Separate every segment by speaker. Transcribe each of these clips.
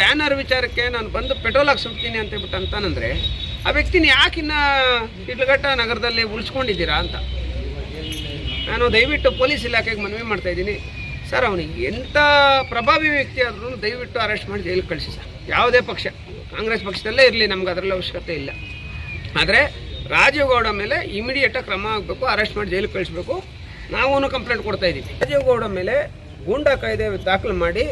Speaker 1: Banner ವಿಚಾರಕ್ಕೆ ನಾನು ಬಂದು ಪೆಟ್ರೋಲ್ ಹಾಕಿ ಸುಡ್ತೀನಿ ಅಂತ ಹೇಳ್ಬಿಟ್ಟು ಅಂತಾನಂದ್ರೆ, ಆ ವ್ಯಕ್ತಿನ ಯಾಕಿನ್ನ ಇಡ್ಲಘಟ್ಟ ನಗರದಲ್ಲಿ ಉಳಿಸ್ಕೊಂಡಿದ್ದೀರಾ ಅಂತ. ನಾನು ದಯವಿಟ್ಟು ಪೊಲೀಸ್ ಇಲಾಖೆಗೆ ಮನವಿ ಮಾಡ್ತಾ ಇದ್ದೀನಿ. ಸರ್, ಅವನಿಗೆ ಎಂಥ ಪ್ರಭಾವಿ ವ್ಯಕ್ತಿ ಆದ್ರೂ ದಯವಿಟ್ಟು ಅರೆಸ್ಟ್ ಮಾಡಿ ಜೈಲಿಗೆ ಕಳಿಸಿ ಸರ್. ಯಾವುದೇ ಪಕ್ಷ, ಕಾಂಗ್ರೆಸ್ ಪಕ್ಷದಲ್ಲೇ ಇರಲಿ, ನಮ್ಗೆ ಅದರಲ್ಲಿ ಅವಶ್ಯಕತೆ ಇಲ್ಲ. ಆದರೆ ರಾಜೀವ್ ಗೌಡ ಮೇಲೆ ಇಮಿಡಿಯೇಟಾಗಿ ಕ್ರಮ ಆಗಬೇಕು, ಅರೆಸ್ಟ್ ಮಾಡಿ ಜೈಲಿಗೆ ಕಳಿಸ್ಬೇಕು. ನಾವು ಕಂಪ್ಲೇಂಟ್ ಕೊಡ್ತಾ ಇದ್ದೀವಿ. ರಾಜೀವ್ ಗೌಡ ಮೇಲೆ ಗೂಂಡಾ ಕಾಯ್ದೆ ದಾಖಲು ಮಾಡಿ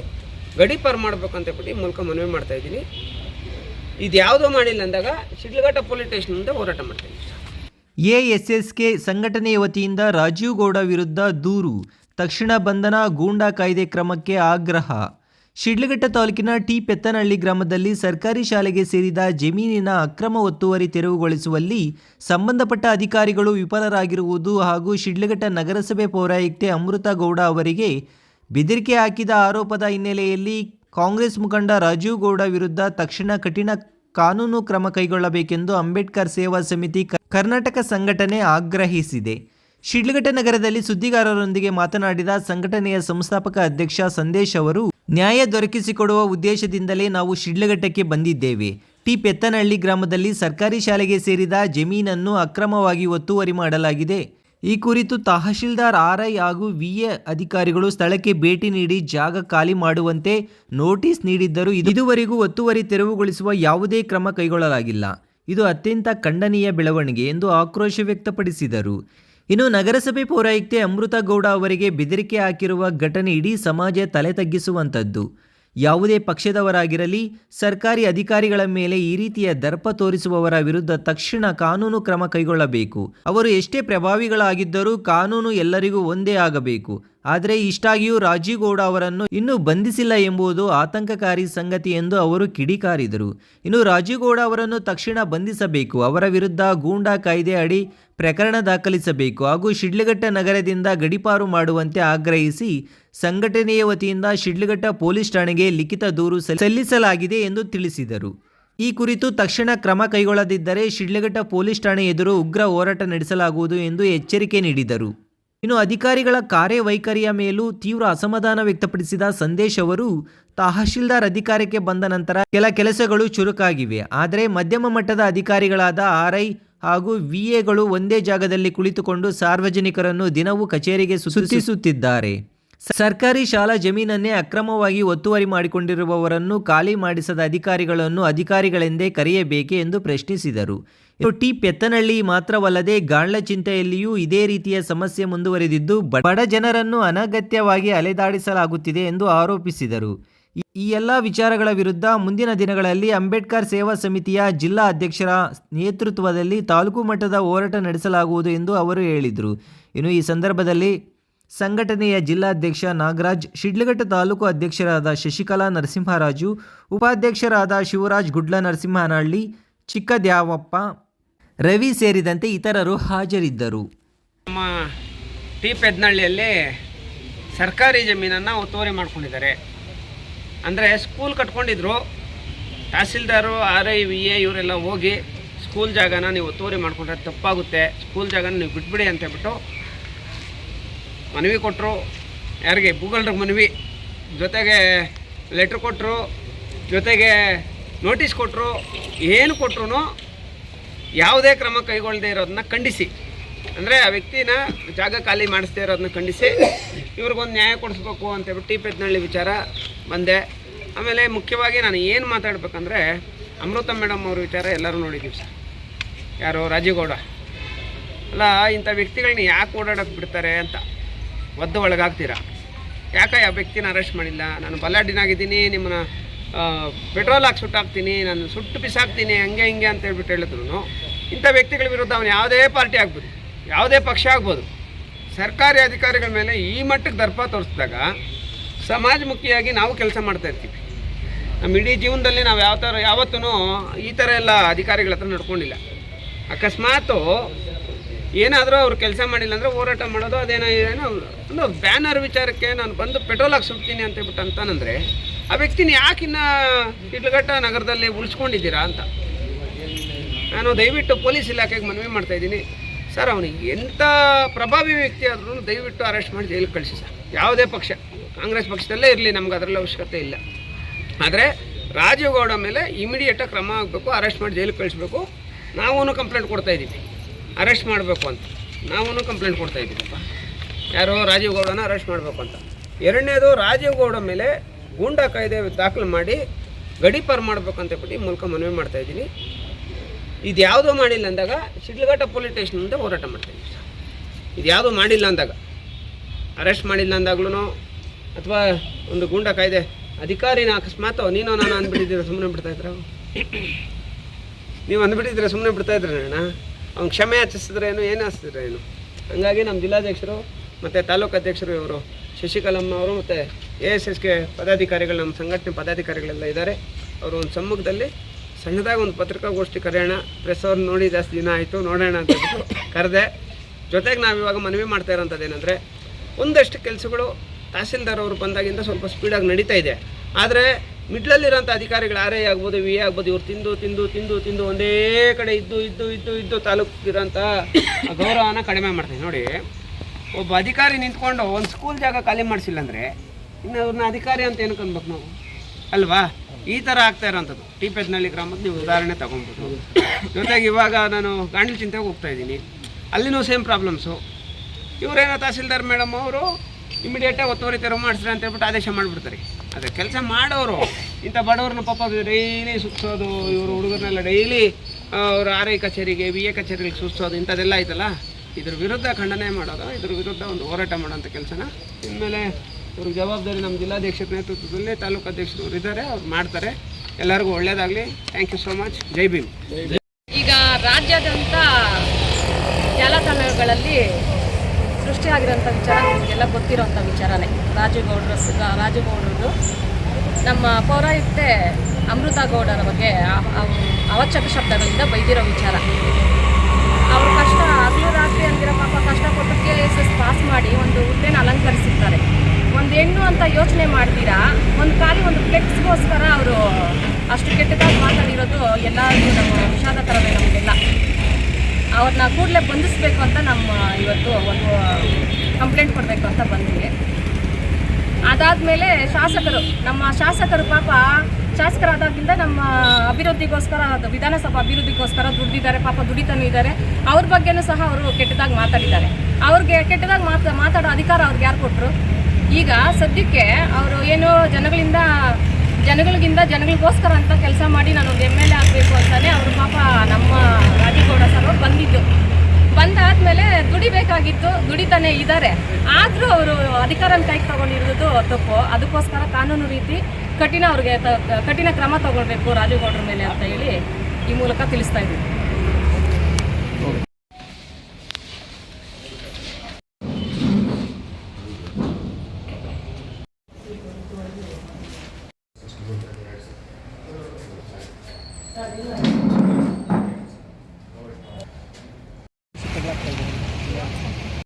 Speaker 1: ಗಡೀಪಾರು ಮಾಡಬೇಕು ಅಂತ ಹೇಳ್ಬಿಟ್ಟು ಈ ಮೂಲಕ ಮನವಿ ಮಾಡ್ತಾ ಇದ್ದೀನಿ. ಇದು ಯಾವುದೋ ಮಾಡಿಲ್ಲ ಅಂದಾಗ ಶಿಡ್ಲಘಟ್ಟ ಪೊಲೀಸ್ ಸ್ಟೇಷನಿಂದ ಹೋರಾಟ ಮಾಡ್ತಾ ಇದ್ದೀನಿ.
Speaker 2: ಎಎಸ್ಎಸ್ಕೆ ಸಂಘಟನೆಯ ವತಿಯಿಂದ ರಾಜೀವ್ ಗೌಡ ವಿರುದ್ಧ ದೂರು, ತಕ್ಷಣ ಬಂಧನ, ಗೂಂಡಾ ಕಾಯ್ದೆ ಕ್ರಮಕ್ಕೆ ಆಗ್ರಹ. ಶಿಡ್ಲಘಟ್ಟ ತಾಲೂಕಿನ ಟಿ ಪೆತ್ತನಹಳ್ಳಿ ಗ್ರಾಮದಲ್ಲಿ ಸರ್ಕಾರಿ ಶಾಲೆಗೆ ಸೇರಿದ ಜಮೀನಿನ ಅಕ್ರಮ ಒತ್ತುವರಿ ತೆರವುಗೊಳಿಸುವಲ್ಲಿ ಸಂಬಂಧಪಟ್ಟ ಅಧಿಕಾರಿಗಳು ವಿಫಲರಾಗಿರುವುದು ಹಾಗೂ ಶಿಡ್ಲಘಟ್ಟ ನಗರಸಭೆ ಪೌರಾಯುಕ್ತೆ ಅಮೃತ ಗೌಡ ಅವರಿಗೆ ಬೆದರಿಕೆ ಹಾಕಿದ ಆರೋಪದ ಹಿನ್ನೆಲೆಯಲ್ಲಿ ಕಾಂಗ್ರೆಸ್ ಮುಖಂಡ ರಾಜೀವ್ ಗೌಡ ವಿರುದ್ಧ ತಕ್ಷಣ ಕಠಿಣ ಕಾನೂನು ಕ್ರಮ ಕೈಗೊಳ್ಳಬೇಕೆಂದು ಅಂಬೇಡ್ಕರ್ ಸೇವಾ ಸಮಿತಿ ಕರ್ನಾಟಕ ಸಂಘಟನೆ ಆಗ್ರಹಿಸಿದೆ. ಶಿಡ್ಲಘಟ್ಟ ನಗರದಲ್ಲಿ ಸುದ್ದಿಗಾರರೊಂದಿಗೆ ಮಾತನಾಡಿದ ಸಂಘಟನೆಯ ಸಂಸ್ಥಾಪಕ ಅಧ್ಯಕ್ಷ ಸಂದೇಶ್ ಅವರು, ನ್ಯಾಯ ದೊರಕಿಸಿಕೊಡುವ ಉದ್ದೇಶದಿಂದಲೇ ನಾವು ಶಿಡ್ಲಘಟ್ಟಕ್ಕೆ ಬಂದಿದ್ದೇವೆ. ಟಿ. ಪೆತ್ತನಹಳ್ಳಿ ಗ್ರಾಮದಲ್ಲಿ ಸರ್ಕಾರಿ ಶಾಲೆಗೆ ಸೇರಿದ ಜಮೀನನ್ನು ಅಕ್ರಮವಾಗಿ ಒತ್ತುವರಿ ಮಾಡಲಾಗಿದೆ. ಈ ಕುರಿತು ತಹಶೀಲ್ದಾರ್ ಆರ್ಐ ಹಾಗೂ ವಿಎ ಅಧಿಕಾರಿಗಳು ಸ್ಥಳಕ್ಕೆ ಭೇಟಿ ನೀಡಿ ಜಾಗ ಖಾಲಿ ಮಾಡುವಂತೆ ನೋಟಿಸ್ ನೀಡಿದ್ದರೂ ಇದುವರೆಗೂ ಒತ್ತುವರಿ ತೆರವುಗೊಳಿಸುವ ಯಾವುದೇ ಕ್ರಮ ಕೈಗೊಳ್ಳಲಾಗಿಲ್ಲ. ಇದು ಅತ್ಯಂತ ಖಂಡನೀಯ ಬೆಳವಣಿಗೆ ಎಂದು ಆಕ್ರೋಶ ವ್ಯಕ್ತಪಡಿಸಿದರು. ಇನ್ನು ನಗರಸಭೆ ಪೌರಾಯುಕ್ತೆ ಅಮೃತ ಗೌಡ ಅವರಿಗೆ ಬೆದರಿಕೆ ಹಾಕಿರುವ ಘಟನೆ ಇಡೀ ಸಮಾಜ ತಲೆ ತಗ್ಗಿಸುವಂಥದ್ದು ಯಾವುದೇ ಪಕ್ಷದವರಾಗಿರಲಿ, ಸರ್ಕಾರಿ ಅಧಿಕಾರಿಗಳ ಮೇಲೆ ಈ ರೀತಿಯ ದರ್ಪ ತೋರಿಸುವವರ ವಿರುದ್ಧ ತಕ್ಷಣ ಕಾನೂನು ಕ್ರಮ ಕೈಗೊಳ್ಳಬೇಕು. ಅವರು ಎಷ್ಟೇ ಪ್ರಭಾವಿಗಳಾಗಿದ್ದರೂ ಕಾನೂನು ಎಲ್ಲರಿಗೂ ಒಂದೇ ಆಗಬೇಕು. ಆದರೆ ಇಷ್ಟಾಗಿಯೂ ರಾಜೀಗೌಡ ಗೌಡ ಅವರನ್ನು ಇನ್ನೂ ಬಂಧಿಸಿಲ್ಲ ಎಂಬುದು ಆತಂಕಕಾರಿ ಸಂಗತಿ ಎಂದು ಅವರು ಕಿಡಿಕಾರಿದರು. ಇನ್ನು ರಾಜೀಗೌಡ ಗೌಡ ಅವರನ್ನು ತಕ್ಷಣ ಬಂಧಿಸಬೇಕು. ಅವರ ವಿರುದ್ಧ ಗೂಂಡಾ ಕಾಯ್ದೆ ಅಡಿ ಪ್ರಕರಣ ದಾಖಲಿಸಬೇಕು. ಹಾಗೂ ಶಿಡ್ಲಘಟ್ಟ ನಗರದಿಂದ ಗಡಿಪಾರು ಮಾಡುವಂತೆ ಆಗ್ರಹಿಸಿ ಸಂಘಟನೆಯ ವತಿಯಿಂದ ಶಿಡ್ಲಘಟ್ಟ ಪೊಲೀಸ್ ಠಾಣೆಗೆ ಲಿಖಿತ ದೂರು ಸಲ್- ಸಲ್ಲಿಸಲಾಗಿದೆ ಎಂದು ತಿಳಿಸಿದರು. ಈ ಕುರಿತು ತಕ್ಷಣ ಕ್ರಮ ಕೈಗೊಳ್ಳದಿದ್ದರೆ ಶಿಡ್ಲಘಟ್ಟ ಪೊಲೀಸ್ ಠಾಣೆ ಎದುರು ಉಗ್ರ ಹೋರಾಟ ನಡೆಸಲಾಗುವುದು ಎಂದು ಎಚ್ಚರಿಕೆ ನೀಡಿದರು. ಇನ್ನು ಅಧಿಕಾರಿಗಳ ಕಾರ್ಯವೈಖರಿಯ ಮೇಲೂ ತೀವ್ರ ಅಸಮಾಧಾನ ವ್ಯಕ್ತಪಡಿಸಿದ ಸಂದೇಶ್ ಅವರು, ತಹಶೀಲ್ದಾರ್ ಅಧಿಕಾರಕ್ಕೆ ಬಂದ ನಂತರ ಕೆಲ ಕೆಲಸಗಳು ಚುರುಕಾಗಿವೆ. ಆದರೆ ಮಧ್ಯಮ ಮಟ್ಟದ ಅಧಿಕಾರಿಗಳಾದ ಆರ್ಐ ಹಾಗೂ ವಿಎಗಳು ಒಂದೇ ಜಾಗದಲ್ಲಿ ಕುಳಿತುಕೊಂಡು ಸಾರ್ವಜನಿಕರನ್ನು ದಿನವೂ ಕಚೇರಿಗೆ ಸುತ್ತಿಸುತ್ತಿದ್ದಾರೆ. ಸರ್ಕಾರಿ ಶಾಲಾ ಜಮೀನನ್ನೇ ಅಕ್ರಮವಾಗಿ ಒತ್ತುವರಿ ಮಾಡಿಕೊಂಡಿರುವವರನ್ನು ಖಾಲಿ ಮಾಡಿಸದ ಅಧಿಕಾರಿಗಳನ್ನು ಅಧಿಕಾರಿಗಳೆಂದೇ ಕರೆಯಬೇಕೆ ಎಂದು ಪ್ರಶ್ನಿಸಿದರು. ಟಿ ಪೆತ್ತನಹಳ್ಳಿ ಮಾತ್ರವಲ್ಲದೆ ಗಾಂಡ್ಲಚಿಂತೆಯಲ್ಲಿಯೂ ಇದೇ ರೀತಿಯ ಸಮಸ್ಯೆ ಮುಂದುವರೆದಿದ್ದು ಬಡ ಜನರನ್ನು ಅನಗತ್ಯವಾಗಿ ಅಲೆದಾಡಿಸಲಾಗುತ್ತಿದೆ ಎಂದು ಆರೋಪಿಸಿದರು. ಈ ಎಲ್ಲ ವಿಚಾರಗಳ ವಿರುದ್ಧ ಮುಂದಿನ ದಿನಗಳಲ್ಲಿ ಅಂಬೇಡ್ಕರ್ ಸೇವಾ ಸಮಿತಿಯ ಜಿಲ್ಲಾ ಅಧ್ಯಕ್ಷರ ನೇತೃತ್ವದಲ್ಲಿ ತಾಲೂಕು ಮಟ್ಟದ ಹೋರಾಟ ನಡೆಸಲಾಗುವುದು ಎಂದು ಅವರು ಹೇಳಿದರು. ಇನ್ನು ಈ ಸಂದರ್ಭದಲ್ಲಿ ಸಂಘಟನೆಯ ಜಿಲ್ಲಾಧ್ಯಕ್ಷ ನಾಗರಾಜ್, ಶಿಡ್ಲಘಟ್ಟ ತಾಲೂಕು ಅಧ್ಯಕ್ಷರಾದ ಶಶಿಕಲಾ ನರಸಿಂಹರಾಜು, ಉಪಾಧ್ಯಕ್ಷರಾದ ಶಿವರಾಜ್ ಗುಡ್ಲ ನರಸಿಂಹನಹಳ್ಳಿ, ಚಿಕ್ಕದ್ಯಾವಪ್ಪ, ರವಿ ಸೇರಿದಂತೆ ಇತರರು ಹಾಜರಿದ್ದರು.
Speaker 1: ನಮ್ಮ ಟಿ ಪೆದ್ನಹಳ್ಳಿಯಲ್ಲಿ ಸರ್ಕಾರಿ ಜಮೀನನ್ನು ಒತ್ತುವರಿ ಮಾಡ್ಕೊಂಡಿದ್ದಾರೆ. ಅಂದರೆ ಸ್ಕೂಲ್ ಕಟ್ಕೊಂಡಿದ್ರು. Tahsildar, R I, V A ಇವರೆಲ್ಲ ಹೋಗಿ ಸ್ಕೂಲ್ ಜಾಗನ ನೀವು ಒತ್ತುವರಿ ಮಾಡ್ಕೊಂಡ್ರೆ ತಪ್ಪಾಗುತ್ತೆ. ಸ್ಕೂಲ್ ಜಾಗನ ನೀವು ಬಿಟ್ಬಿಡಿ ಅಂತ ಹೇಳ್ಬಿಟ್ಟು ಮನವಿ ಕೊಟ್ಟರು ಯಾರಿಗೆ? ಗೂಗಲ್ರಿಗೆ ಮನವಿ. ಜೊತೆಗೆ ಲೆಟ್ರ್ ಕೊಟ್ಟರು ಜೊತೆಗೆ ನೋಟಿಸ್ ಕೊಟ್ಟರು ಏನು ಕೊಟ್ಟರು ಯಾವುದೇ ಕ್ರಮ ಕೈಗೊಳ್ಳದೆ ಇರೋದನ್ನ ಖಂಡಿಸಿ. ಅಂದರೆ ಆ ವ್ಯಕ್ತಿನ ಜಾಗ ಖಾಲಿ ಮಾಡಿಸ್ದೇ ಇರೋದನ್ನ ಖಂಡಿಸಿ. ಇವ್ರಿಗೊಂದು ನ್ಯಾಯ ಕೊಡಿಸ್ಬೇಕು ಅಂತ ಹೇಳ್ಬಿಟ್ಟು ಟಿ ಪೆತ್ನಹಳ್ಳಿ ವಿಚಾರ ಬಂದೆ. ಆಮೇಲೆ ಮುಖ್ಯವಾಗಿ ನಾನು ಏನು ಮಾತಾಡ್ಬೇಕಂದ್ರೆ ಅಮೃತ ಮೇಡಮ್ ಅವ್ರ ವಿಚಾರ ಎಲ್ಲರೂ ನೋಡಿದ್ದೀವಿ ಸರ್. ಯಾರು ರಾಜೀವ್ ಗೌಡ. ಅಲ್ಲ, ಇಂಥ ವ್ಯಕ್ತಿಗಳನ್ನ ಯಾಕೆ ಓಡಾಡೋಕೆ ಬಿಡ್ತಾರೆ ಅಂತ. ಒದ್ದು ಒಳಗಾಗ್ತೀರಾ? ಯಾಕೆ ಆ ವ್ಯಕ್ತಿನ ಅರೆಸ್ಟ್ ಮಾಡಿಲ್ಲ? ನಾನು ಬಲ್ಲಾಡಿನಾಗಿದ್ದೀನಿ ನಿಮ್ಮನ್ನ ಪೆಟ್ರೋಲ್ ಹಾಕಿ ಸುಟ್ಟಾಕ್ತೀನಿ, ನಾನು ಸುಟ್ಟು ಬಿಸಾಕ್ತೀನಿ, ಹಂಗೆ ಹಿಂಗೆ ಅಂತ ಹೇಳ್ಬಿಟ್ಟು ಹೇಳಿದ್ರು ಇಂಥ ವ್ಯಕ್ತಿಗಳ ವಿರುದ್ಧ ಅವನು ಯಾವುದೇ ಪಾರ್ಟಿ ಆಗ್ಬೋದು, ಯಾವುದೇ ಪಕ್ಷ ಆಗ್ಬೋದು. ಸರ್ಕಾರಿ ಅಧಿಕಾರಿಗಳ ಮೇಲೆ ಈ ಮಟ್ಟಕ್ಕೆ ದರ್ಪ ತೋರಿಸಿದಾಗ ಸಮಾಜಮುಖಿಯಾಗಿ ನಾವು ಕೆಲಸ ಮಾಡ್ತಾ ಇರ್ತೀವಿ. ನಮ್ಮ ಇಡೀ ಜೀವನದಲ್ಲಿ ನಾವು ಯಾವ ಥರ ಯಾವತ್ತೂ ಈ ಥರ ಎಲ್ಲ ಅಧಿಕಾರಿಗಳ ಹತ್ರ ನಡ್ಕೊಂಡಿಲ್ಲ. ಅಕಸ್ಮಾತು ಏನಾದರೂ ಅವ್ರು ಕೆಲಸ ಮಾಡಿಲ್ಲ ಅಂದರೆ ಹೋರಾಟ ಮಾಡೋದು ಅದೇನೋ ಏನೋ ಒಂದು ಬ್ಯಾನರ್ ವಿಚಾರಕ್ಕೆ ನಾನು ಬಂದು ಪೆಟ್ರೋಲ್ ಹಾಕಿ ಸುಡ್ತೀನಿ ಅಂತ ಹೇಳ್ಬಿಟ್ಟು ಅಂತಾನಂದರೆ, ಆ ವ್ಯಕ್ತಿನ ಯಾಕಿನ್ನ ಇಡ್ಲಘಟ್ಟ ನಗರದಲ್ಲಿ ಉಳಿಸ್ಕೊಂಡಿದ್ದೀರಾ ಅಂತ. ನಾನು ದಯವಿಟ್ಟು ಪೊಲೀಸ್ ಇಲಾಖೆಗೆ ಮನವಿ ಮಾಡ್ತಾ ಇದ್ದೀನಿ. ಸರ್, ಅವನಿಗೆ ಎಂಥ ಪ್ರಭಾವಿ ವ್ಯಕ್ತಿ ಆದ್ರೂ ದಯವಿಟ್ಟು ಅರೆಸ್ಟ್ ಮಾಡಿ ಜೈಲಿಗೆ ಕಳಿಸಿ ಸರ್. ಯಾವುದೇ ಪಕ್ಷ, ಕಾಂಗ್ರೆಸ್ ಪಕ್ಷದಲ್ಲೇ ಇರಲಿ, ನಮ್ಗೆ ಅದರಲ್ಲಿ ಅವಶ್ಯಕತೆ ಇಲ್ಲ. ಆದರೆ ರಾಜೀವ್ ಗೌಡ ಮೇಲೆ ಇಮಿಡಿಯೇಟಾಗಿ ಕ್ರಮ ಆಗಬೇಕು ಅರೆಸ್ಟ್ ಮಾಡಿ ಜೈಲಿಗೆ ಕಳಿಸ್ಬೇಕು. ನಾವೂ ಕಂಪ್ಲೇಂಟ್ ಕೊಡ್ತಾ ಇದ್ದೀವಿ. ಅರೆಸ್ಟ್ ಮಾಡಬೇಕು ಅಂತ. ನಾವೂ ಕಂಪ್ಲೇಂಟ್ ಕೊಡ್ತಾ ಇದ್ದೀವಪ್ಪ ಯಾರೋ ರಾಜೀವ್ ಗೌಡನ ಅರೆಸ್ಟ್ ಮಾಡಬೇಕು ಅಂತ. ಎರಡನೇದು ರಾಜೀವ್ ಗೌಡ ಮೇಲೆ ಗೂಂಡಾ ಕಾಯ್ದೆ ದಾಖಲು ಮಾಡಿ ಗಡೀಪಾರು ಮಾಡಬೇಕು ಬಿಟ್ಟು ಮೂಲಕ ಮನವಿ ಮಾಡ್ತಾ ಇದ್ದೀನಿ. ಇದು ಯಾವುದೂ ಮಾಡಿಲ್ಲ ಅಂದಾಗ ಶಿಡ್ಲಘಟ್ಟ ಪೊಲೀಸ್ ಸ್ಟೇಷನ್ ಮುಂದೆ ಹೋರಾಟ ಮಾಡ್ತಾ ಇದ್ದೀನಿ. ಇದು ಯಾವುದೂ ಮಾಡಿಲ್ಲ ಅಂದಾಗ, ಅರೆಸ್ಟ್ ಮಾಡಿಲ್ಲ ಅಂದಾಗ್ಲೂ ಅಥವಾ ಒಂದು ಗೂಂಡಾ ಕಾಯ್ದೆ ಅಧಿಕಾರಿನ ಅಕಸ್ಮಾತ್ ನೀನು ನಾನು ಅಂದ್ಬಿಟ್ಟಿದ್ದೀರ ಸುಮ್ಮನೆ ಬಿಡ್ತಾ ಇದ್ರ ನೀವು ಅಂದ್ಬಿಟ್ಟಿದ್ರೆ ಸುಮ್ಮನೆ ಬಿಡ್ತಾ ಅಣ್ಣ ಅವ್ನು ಕ್ಷಮೆ ಯಾಚಿಸಿದ್ರೆ ಏನು ಏನು ಹಂಗಾಗಿ ನಮ್ಮ ಜಿಲ್ಲಾಧ್ಯಕ್ಷರು ಮತ್ತು ತಾಲೂಕು ಅಧ್ಯಕ್ಷರು ಇವರು, ಶಶಿಕಲಮ್ಮ ಅವರು ಮತ್ತು ಎ ಎಸ್ ಎಸ್ಗೆ ಪದಾಧಿಕಾರಿಗಳು ನಮ್ಮ ಸಂಘಟನೆ ಪದಾಧಿಕಾರಿಗಳೆಲ್ಲ ಇದ್ದಾರೆ. ಅವರು ಒಂದು ಸಮ್ಮುಖದಲ್ಲಿ ಸಣ್ಣದಾಗಿ ಒಂದು ಪತ್ರಿಕಾಗೋಷ್ಠಿ ಕರೆಯೋಣ ಪ್ರೆಸ್ ಅವ್ರನ್ನ ನೋಡಿ ಜಾಸ್ತಿ ದಿನ ಆಯಿತು, ನೋಡೋಣ ಅಂತ ಕರೆದೆ. ಜೊತೆಗೆ ನಾವು ಇವಾಗ ಮನವಿ ಮಾಡ್ತಾ ಇರೋಂಥದ್ದು ಏನಂದರೆ, ಒಂದಷ್ಟು ಕೆಲಸಗಳು ತಹಸೀಲ್ದಾರ್ ಅವರು ಬಂದಾಗಿಂದ ಸ್ವಲ್ಪ ಸ್ಪೀಡಾಗಿ ನಡೀತಾ ಇದೆ. ಆದರೆ ಮಿಡ್ಲಲ್ಲಿರೋಂಥ ಅಧಿಕಾರಿಗಳು ಆರೇ ಆಗ್ಬೋದು, ವಿ ಎ ಆಗ್ಬೋದು, ಇವ್ರು ತಿಂದು ತಿಂದು ತಿಂದು ತಿಂದು ಒಂದೇ ಕಡೆ ಇದ್ದು ಇದ್ದು ಇದ್ದು ಇದ್ದು ತಾಲೂಕಿರೋಂಥ ಗೌರವನ ಕಡಿಮೆ ಮಾಡ್ತೀವಿ ನೋಡಿ, ಒಬ್ಬ ಅಧಿಕಾರಿ ನಿಂತ್ಕೊಂಡು ಒಂದು ಸ್ಕೂಲ್ ಜಾಗ ಖಾಲಿ ಮಾಡಿಸಿಲ್ಲ ಅಂದರೆ ಇನ್ನು ಅವ್ರನ್ನ ಅಧಿಕಾರಿ ಅಂತ ಏನಕ್ಕೆ ಅನ್ಬೇಕು ನಾವು? ಅಲ್ವಾ? ಈ ಥರ ಆಗ್ತಾ ಇರೋಂಥದ್ದು. ಟಿ ಪೆದ್ನಳ್ಳಿ ಗ್ರಾಮದ ನೀವು ಉದಾಹರಣೆ ತೊಗೊಬೋದು ಜೊತೆಗೆ ಇವಾಗ ನಾನು ಗಾಂಡ್ಲಿ ಚಿಂತೆಗೆ ಹೋಗ್ತಾ ಇದ್ದೀನಿ. ಅಲ್ಲಿನೂ ಸೇಮ್ ಪ್ರಾಬ್ಲಮ್ಸು. ಇವರೇನೋ ತಹಸೀಲ್ದಾರ್ ಮೇಡಮ್ ಅವರು ಇಮಿಡಿಯೇಟಾಗಿ ಒತ್ತುವರಿ ತೆರವು ಮಾಡಿಸ್ರಿ ಅಂತ ಹೇಳ್ಬಿಟ್ಟು ಆದೇಶ ಮಾಡಿಬಿಡ್ತಾರೆ. ಅದೇ ಕೆಲಸ ಮಾಡೋರು, ಇಂಥ ಬಡವ್ರನ್ನ ಪಾಪ ಡೈಲಿ ಸುತ್ತೋದು, ಇವರು ಹುಡುಗರನ್ನೆಲ್ಲ ಡೈಲಿ ಅವ್ರ ಆರ್ ಐ ಕಚೇರಿಗೆ ವಿ ಎ ಕಚೇರಿಗೆ ಸುಸ್ತೋದು ಇಂಥದ್ದೆಲ್ಲ ಆಯ್ತಲ್ಲ? ಇದ್ರ ವಿರುದ್ಧ ಖಂಡನೆ ಮಾಡೋದು, ಇದ್ರ ವಿರುದ್ಧ ಒಂದು ಹೋರಾಟ ಮಾಡೋಂಥ ಕೆಲಸನ. ಇನ್ಮೇಲೆ ಇವ್ರಿಗೆ ಜವಾಬ್ದಾರಿ ನಮ್ಮ ಜಿಲ್ಲಾಧ್ಯಕ್ಷರ ನೇತೃತ್ವದಲ್ಲಿ ತಾಲೂಕು ಅಧ್ಯಕ್ಷರು ಇದ್ದಾರೆ, ಅವ್ರು ಮಾಡ್ತಾರೆ. ಎಲ್ಲರಿಗೂ ಒಳ್ಳೇದಾಗಲಿ. ಥ್ಯಾಂಕ್ ಯು ಸೋ ಮಚ್ ಜೈ ಭೀಮ್
Speaker 3: ಈಗ ರಾಜ್ಯಾದ್ಯಂತ ಜಾಲತಾಣಗಳಲ್ಲಿ ಸೃಷ್ಟಿಯಾಗಿರೋಂಥ ವಿಚಾರ, ನಿಮಗೆಲ್ಲ ಗೊತ್ತಿರೋಂಥ ವಿಚಾರನೇ ರಾಜುಗೌಡರ ರಾಜುಗೌಡರದು ನಮ್ಮ ಪೌರಾಯುಕ್ತೆ ಅಮೃತ ಗೌಡರ ಬಗ್ಗೆ ಅವಚಕ ಶಬ್ದಗಳಿಂದ ಬೈದಿರೋ ವಿಚಾರ. ಅವ್ರ ಕಷ್ಟ ಹಗಲು ರಾತ್ರಿ ಅಂದಿರೋ ಪಾಪ ಕಷ್ಟಪಟ್ಟು ಕೆ ಎಸ್ ಎಸ್ ಪಾಸ್ ಮಾಡಿ ಒಂದು ಹುದ್ದೆನ ಅಲಂಕರಿಸಿರ್ತಾರೆ. ಒಂದು ಹೆಣ್ಣು ಅಂತ ಯೋಚನೆ ಮಾಡ್ತೀರಾ? ಒಂದು ಖಾಲಿ ಒಂದು ಫ್ಲೆಕ್ಸ್ಗೋಸ್ಕರ ಅವರು ಅಷ್ಟು ಕೆಟ್ಟದಾಗಿ ಮಾತಾಡಿರೋದು ಎಲ್ಲರಿಗೂ ನಮ್ಮ ವಿಷಾದಕರವೇ ನಮಗೆಲ್ಲ. ಅವ್ರನ್ನ ಕೂಡಲೇ ಬಂಧಿಸ್ಬೇಕು ಅಂತ ನಮ್ಮ ಇವತ್ತು ಒಂದು ಕಂಪ್ಲೇಂಟ್ ಕೊಡಬೇಕು ಅಂತ ಬಂದ್ವಿ. ಅದಾದಮೇಲೆ ಶಾಸಕರು, ನಮ್ಮ ಶಾಸಕರು ಪಾಪ ಶಾಸಕರಾದಾಗಿಂದ ನಮ್ಮ ಅಭಿವೃದ್ಧಿಗೋಸ್ಕರ, ವಿಧಾನಸಭಾ ಅಭಿವೃದ್ಧಿಗೋಸ್ಕರ ದುಡ್ದಿದ್ದಾರೆ, ಪಾಪ ದುಡಿತಾನೂ ಇದ್ದಾರೆ. ಅವ್ರ ಬಗ್ಗೆನೂ ಸಹ ಅವರು ಕೆಟ್ಟದಾಗಿ ಮಾತಾಡಿದ್ದಾರೆ. ಅವ್ರಿಗೆ ಕೆಟ್ಟದಾಗಿ ಮಾತಾ, ಮಾತಾಡೋ ಅಧಿಕಾರ ಅವ್ರಿಗೆ ಯಾರು ಕೊಟ್ಟರು ಈಗ ಸದ್ಯಕ್ಕೆ ಅವರು ಏನು ಜನಗಳಿಂದ ಜನಗಳಿಗಿಂತ ಜನಗಳಿಗೋಸ್ಕರ ಅಂತ ಕೆಲಸ ಮಾಡಿ ನಾನು ಒಂದು ಎಂ ಎಲ್ ಎ ಆಗಬೇಕು ಅಂತಲೇ ಅವ್ರ ಪಾಪ ನಮ್ಮ ರಾಜೇಗೌಡ ಸರ್ ಅವ್ರು ಬಂದಿದ್ದು. ಬಂದಾದಮೇಲೆ ದುಡಿಬೇಕಾಗಿತ್ತು, ದುಡಿತಾನೆ ಇದ್ದಾರೆ ಆದರೂ ಅವರು ಅಧಿಕಾರನ ಕೈಗೆ ತಗೊಂಡಿರೋದು ತಪ್ಪು. ಅದಕ್ಕೋಸ್ಕರ ಕಾನೂನು ರೀತಿ ಕಠಿಣ ಅವ್ರಿಗೆ ಕಠಿಣ ಕ್ರಮ ತಗೊಳ್ಬೇಕು ರಾಜೇಗೌಡರ ಮೇಲೆ ಅಂತ ಹೇಳಿ ಈ ಮೂಲಕ ತಿಳಿಸ್ತಾ ಇದ್ದೀವಿ